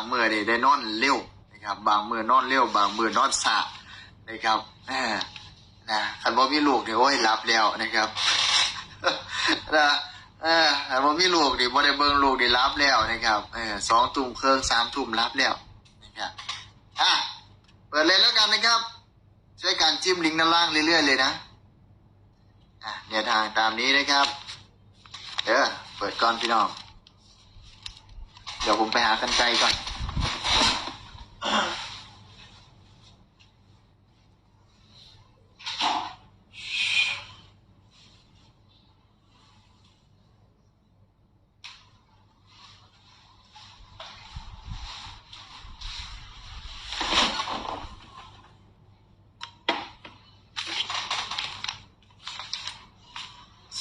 างมือนี่ได้นอนเร็วนะครับ บางมือนอนเร็ว บางมือนอนสายนะครับนะคันบ่มีลูกนี่ยโอ้ยรับแล้วนะครับนะเออคันบ่มีลูกนี่บ่ได้เบิ่งลูกนี่รับแล้วนะครับเออสองทุ่มครึ่งสามทุ่มรับแล้วนะครับอะเปิดเลยแล้วกันนะครับช่วยการจิ้มลิงก์ด้านล่างเรื่อยๆเลยนะอะเนี่ยทางตามนี้นะครับเออเปิดก่อนพี่น้อง เดี๋ยวผมไปหากันไกลก่อน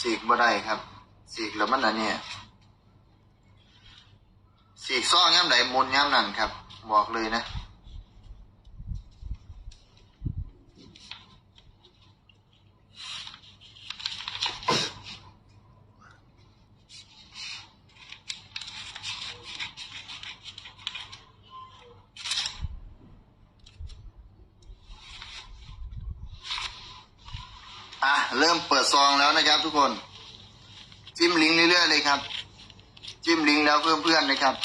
สีก บ่ได้ครับสีกแล้วมันอันนี้สีกซ่อย่ำไหนมนย่ำนั่นครับ บอกเลยนะอะเริ่มเปิดซองแล้วนะครับทุกคน จิ้มลิงก์เรื่อยๆเลยครับ จิ้มลิงก์แล้วเพื่อนนะครับ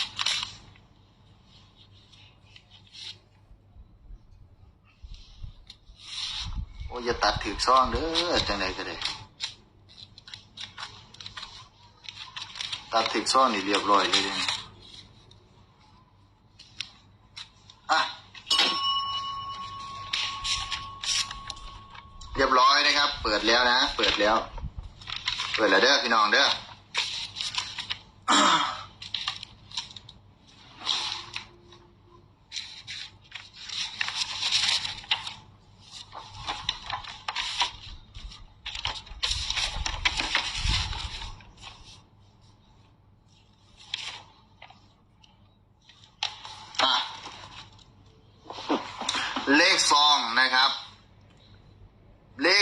โอ้ยอย่าตัดถือซองเด้อจังไดก็ได้ตัดถือซองนี่เรียบร้อยเลยเด้ออะเรียบร้อยนะครับ เปิดแล้วนะ เปิดแล้ว เปิดแล้วเด้อพี่น้องเด้อเลขซองนะครับ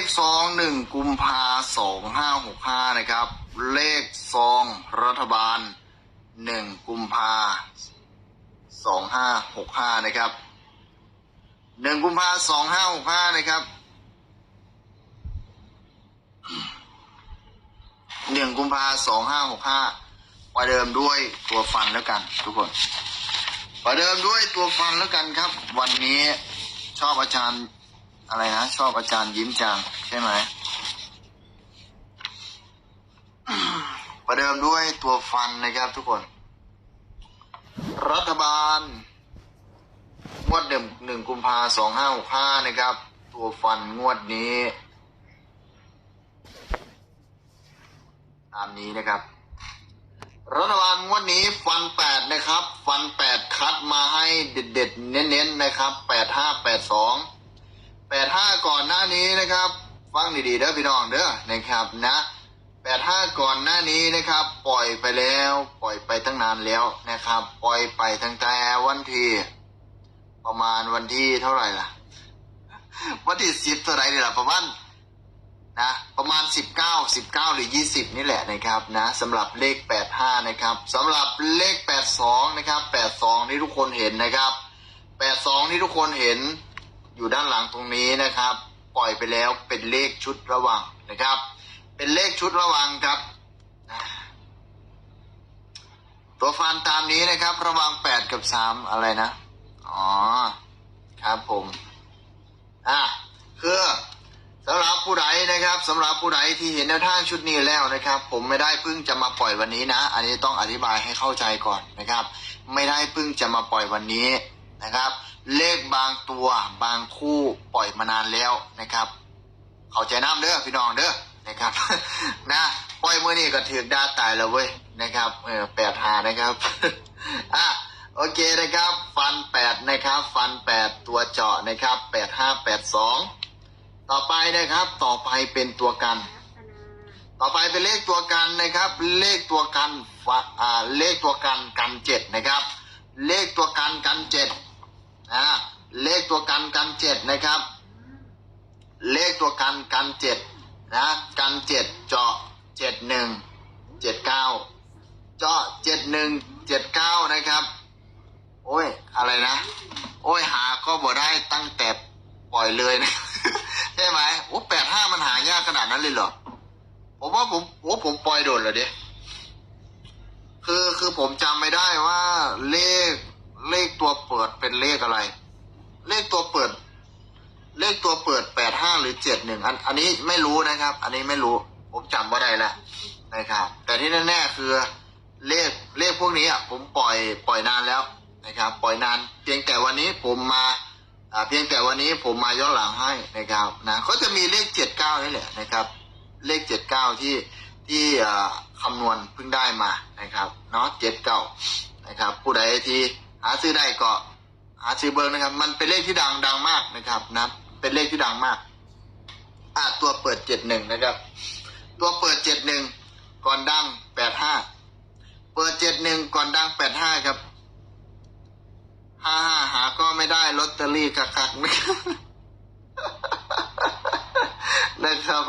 ขซองหนึ่งกุมภาสองห้าหกห้านะครับ เลขซองรัฐบาลหนึ่งกุมภาสองห้าหกห้านะครับหนึ่งกุมภาสองห้าหกห้านะครับหนึ่งกุมภาสองห้าหกห้าประเดิมด้วยตัวฟันแล้วกัน ทุกคนประเดิมด้วยตัวฟันแล้วกันครับ วันนี้ชอบอาจารย์ อะไรนะ ชอบอาจารย์ยิ้มจัง ใช่ไหม ประเดิมด้วยตัวฟันนะครับทุกคน รัฐบาลงวดเดิมหนึ่งกุมภาสองห้าหกห้านะครับ ตัวฟันงวดนี้ตามนี้นะครับ รัฐบาลงวดนี้ฟันแปดนะครับ ฟันแปดคัดมาให้เด็ดๆ เน้นๆนะครับแปดห้าแปดสอง แปดห้าก่อนหน้านี้นะครับ ฟังดีๆเด้อพี่น้องเด้อนะครับนะแปดห้าก่อนหน้านี้นะครับ ปล่อยไปแล้ว ปล่อยไปตั้งนานแล้วนะครับ ปล่อยไปตั้งแต่วันที่ประมาณวันที่เท่าไหร่ล่ะ วันที่สิบเท่าไหร่นี่แหละประมาณนะประมาณสิบเก้าสิบเก้าหรือยี่สิบนี่แหละนะครับนะสำหรับเลขแปดห้านะครับสำหรับเลขแปดสองนะครับแปดสองที่ทุกคนเห็นนะครับแปดสองที่ทุกคนเห็น อยู่ด้านหลังตรงนี้นะครับ ปล่อยไปแล้วเป็นเลขชุดระวังนะครับ เป็นเลขชุดระวังครับ ตัวฟันตามนี้นะครับ ระวังแปดกับสามอะไรนะ อ๋อ ครับผม อะคือสำหรับผู้ใดนะครับสำหรับผู้ใดที่เห็นแนวทางชุดนี้แล้วนะครับ ผมไม่ได้เพิ่งจะมาปล่อยวันนี้นะ อันนี้ต้องอธิบายให้เข้าใจก่อนนะครับ ไม่ได้เพิ่งจะมาปล่อยวันนี้นะครับ เลขบางตัวบางคู่ปล่อยมานานแล้วนะครับ เข้าใจน้ำเด้อพี่น้องเด้อนะครับนะปล่อยมือนี่ก็ถือดาตายแล้วเว้ยนะครับเออแปดหานะครับอะโอเคนะครับ ฟันแปดนะครับ ฟันแปดตัวเจาะนะครับแปดห้าแปดสองต่อไปนะครับ ต่อไปเป็นตัวกัน ต่อไปเป็นเลขตัวกันนะครับ เลขตัวกันฝะอ่าเลขตัวกันกันเจ็ดนะครับ เลขตัวกันกันเจ็ด ตัวกันกันเจ็ดนะครับ เลขตัวกันกันเจ็ดนะกันเจ็ดเจาะเจ็ดหนึ่งเจ็ดเก้าเจาะเจ็ดหนึ่งเจ็ดเก้านะครับ โอ้ยอะไรนะ โอ้ยหาก็บ่ได้ตั้งแต่ปล่อยเลยนะใช่ไหมโอ้แปดห้ามันหายากขนาดนั้นเลยเหรอผมว่าผมโอ้ผมปล่อยโดนเลยเด้คือคือผมจำไม่ได้ว่าเลขเลขตัวเปิดเป็นเลขอะไร เลขตัวเปิด เลขตัวเปิดแปดห้าหรือเจ็ดหนึ่งอัน อันนี้ไม่รู้นะครับ อันนี้ไม่รู้ ผมจำว่าได้ล้วนะครับ แต่ที่แน่ๆคือเลขเลขพวกนี้อะผมปล่อยปล่อยนานแล้วนะครับ ปล่อยนาน เพียงแต่วันนี้ผมมาอ่าเพียงแต่วันนี้ผมมาย้อนหลังให้นะครับนะก็จะมีเลขเจ็ดเก้านี่แหละนะครับ เลขเจ็ดเก้าที่ที่อ่าคำนวณเพิ่งได้มานะครับเนาะเจ็ดเก้านะครับ ผู้ใดที่หาซื้อได้ก็ หาซื้อเบอร์กนะครับ มันเป็นเลขที่ดังดังมากนะครับนะเป็นเลขที่ดังมาก อ่าตัวเปิดเจ็ดหนึ่งนะครับ ตัวเปิดเจ็ดหนึ่งก่อนดังแปดห้าเปิดเจ็ดหนึ่งก่อนดังแปดห้าครับห้าห้าหาก็ไม่ได้ลอตเตอรี่กักๆนะครับนะครับ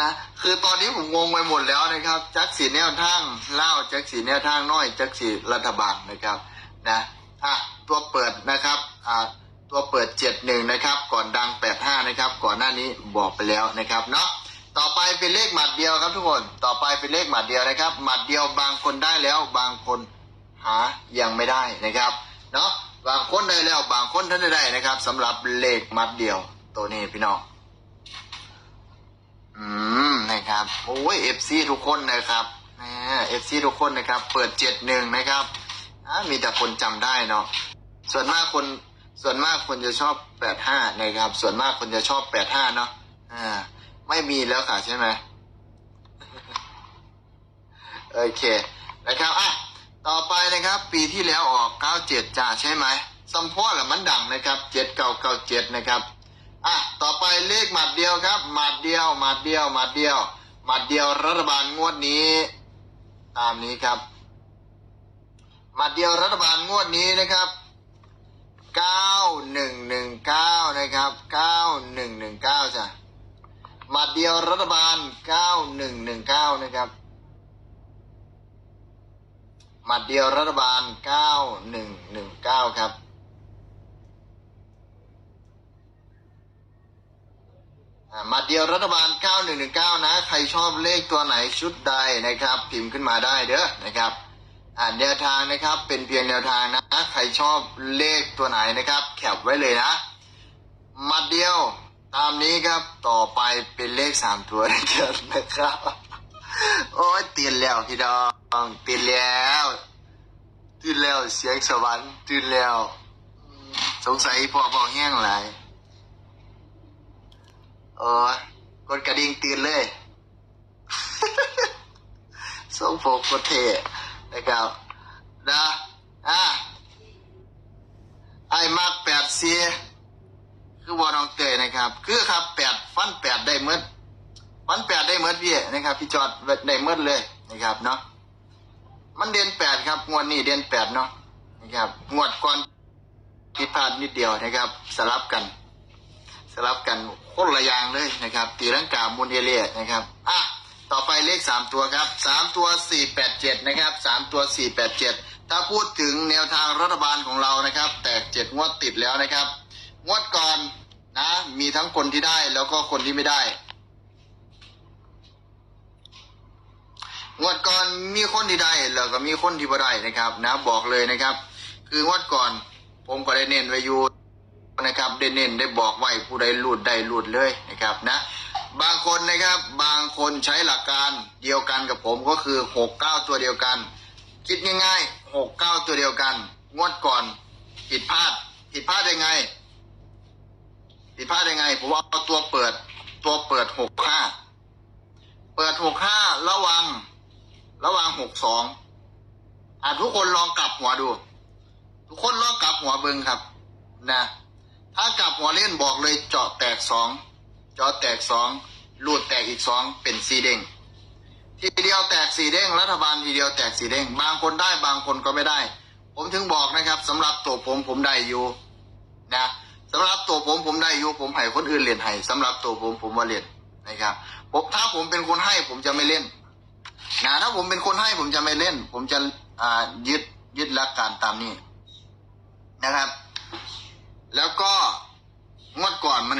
นะคือตอนนี้ผมงงไปหมดแล้วนะครับ จักสีแนวทางเล่าจักสีแนวทางน้อย จักสีรัฐบาลนะครับ นะอะ ตัวเปิดนะครับอ่าตัวเปิดเจ็ดหนึ่งนะครับ ก่อนดังแปดห้านะครับ ก่อนหน้านี้บอกไปแล้วนะครับเนาะต่อไปเป็นเลขหมัดเดียวครับทุกคน ต่อไปเป็นเลขหมัดเดียวนะครับ หมัดเดียวบางคนได้แล้วบางคนหายังไม่ได้นะครับเนาะบางคนได้แล้วบางคนท่านไม่ได้นะครับสำหรับเลขหมัดเดียวตัวนี้พี่น้องอืมนะครับโอ้ยเอฟซีทุกคนนะครับเอฟซีทุกคนนะครับ เปิดเจ็ดหนึ่งนะครับอ่ามีแต่คนจำได้เนาะ ส่วนมากคนส่วนมากคนจะชอบแปดห้านะครับ ส่วนมากคนจะชอบแปดห้าเนาะอ่า ไม่มีแล้วค่ะใช่ไหมโอเคนะครับอะต่อไปนะครับ ปีที่แล้วออกเก้าเจ็ดจ่าใช่ไหมสัมพ่อหละมันดังนะครับเจ็ดเก้าเก้าเจ็ดนะครับอะต่อไปเลขหมัดเดียวครับหมัดเดียวหมัดเดียวหมัดเดียวหมัดเดียวรัฐบาลงวดนี้ ตามนี้ครับหมัดเดียวรัฐบาลงวดนี้นะครับ เก้าหนึ่งหนึ่งเก้านะครับเก้าหนึ่งหนึ่งเก้าจ้ะหมัดเดียวรัฐบาลเก้าหนึ่งหนึ่งเก้านะครับหมัดเดียวรัฐบาลเก้าหนึ่งหนึ่งเก้าครับมาเดียวรัฐบาล 9119 นะ ใครชอบเลขตัวไหนชุดใดนะครับ พิมพ์ขึ้นมาได้เด้อนะครับ อ่าแนวทางนะครับเป็นเพียงแนวทางนะ ใครชอบเลขตัวไหนนะครับ แคปไว้เลยนะมาเดียวตามนี้ครับต่อไปเป็นเลขสามตัวนะครับ โอ้ยตื่นแล้วพี่ดองตื่นแล้วตื่นแล้วเสียงสวรรค์ตื่นแล้ว สงสัยพอบอกแห้งหลายเออกดกระดิ่งตื่นเลยส่งโฟกกดเท นะครับนะอะไอ้มากแปดเสียคือวอน้องเตยนะครับ คือครับแปดฟันแปดได้เมื่อฟันแปดได้เมื่อพี่นะครับ พี่จอดได้เมื่อเลยนะครับเนาะมันเดือนแปดครับงวดนี้เดือนแปดเนาะนะครับงวดก่อนผิดพลาดนิดเดียวนะครับ สลับกันสลับกันคนละอย่างเลยนะครับ ตีรังกามูลเอเลียนะครับ อะ ต่อไปเลขสามตัวครับสามตัวสี่แปดเจ็ดนะครับสามตัวสี่แปดเจ็ดถ้าพูดถึงแนวทางรัฐบาลของเรานะครับ แตกเจ็ดงวดติดแล้วนะครับ งวดก่อนนะ มีทั้งคนที่ได้แล้วก็คนที่ไม่ได้ งวดก่อนมีคนที่ได้แล้วก็มีคนที่ไม่ได้นะครับนะบอกเลยนะครับ คืองวดก่อน ผมก็ได้เน้นไว้อยู่นะครับได้เน้นได้บอกไว้ผู้ใดหลุดได้หลุดเลยนะครับนะ บางคนนะครับบางคนใช้หลักการเดียวกันกับผมก็คือหกเก้าตัวเดียวกัน คิดง่ายๆหกเก้าตัวเดียวกัน งวดก่อนผิดพลาดผิดพลาดยังไงผิดพลาดยังไงผมเอาตัวเปิดตัวเปิดหกห้าเปิดหกห้าระวัง ระวังหกสองอะทุกคนลองกลับหัวดู ทุกคนลองกลับหัวเบิงครับ นะ ถ้ากลับหัวเล่นบอกเลยเจาะแตกสอง จาะแตกสองลูดแตกอีกสองเป็นสีเด้งทีเดียวแตกสีเด้งรัฐบาลทีเดียวแตกสีเด้งบางคนได้บางคนก็ไม่ได้ ผมถึงบอกนะครับสำหรับตัวผมผมได้อยู่นะสำหรับตัวผมผมได้อยู่ผมให้คนอื่นเรียนให้สำหรับตัวผมผมว่าเรียนนะครับผมถ้าผมเป็นคนให้ผมจะไม่เล่นนะถ้าผมเป็นคนให้ผมจะไม่เล่น ผมจะอ่ายึดยึดหลักการตามนี้นะครับ แล้วก็งวดก่อนมัน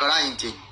ก็ได้จริง ๆ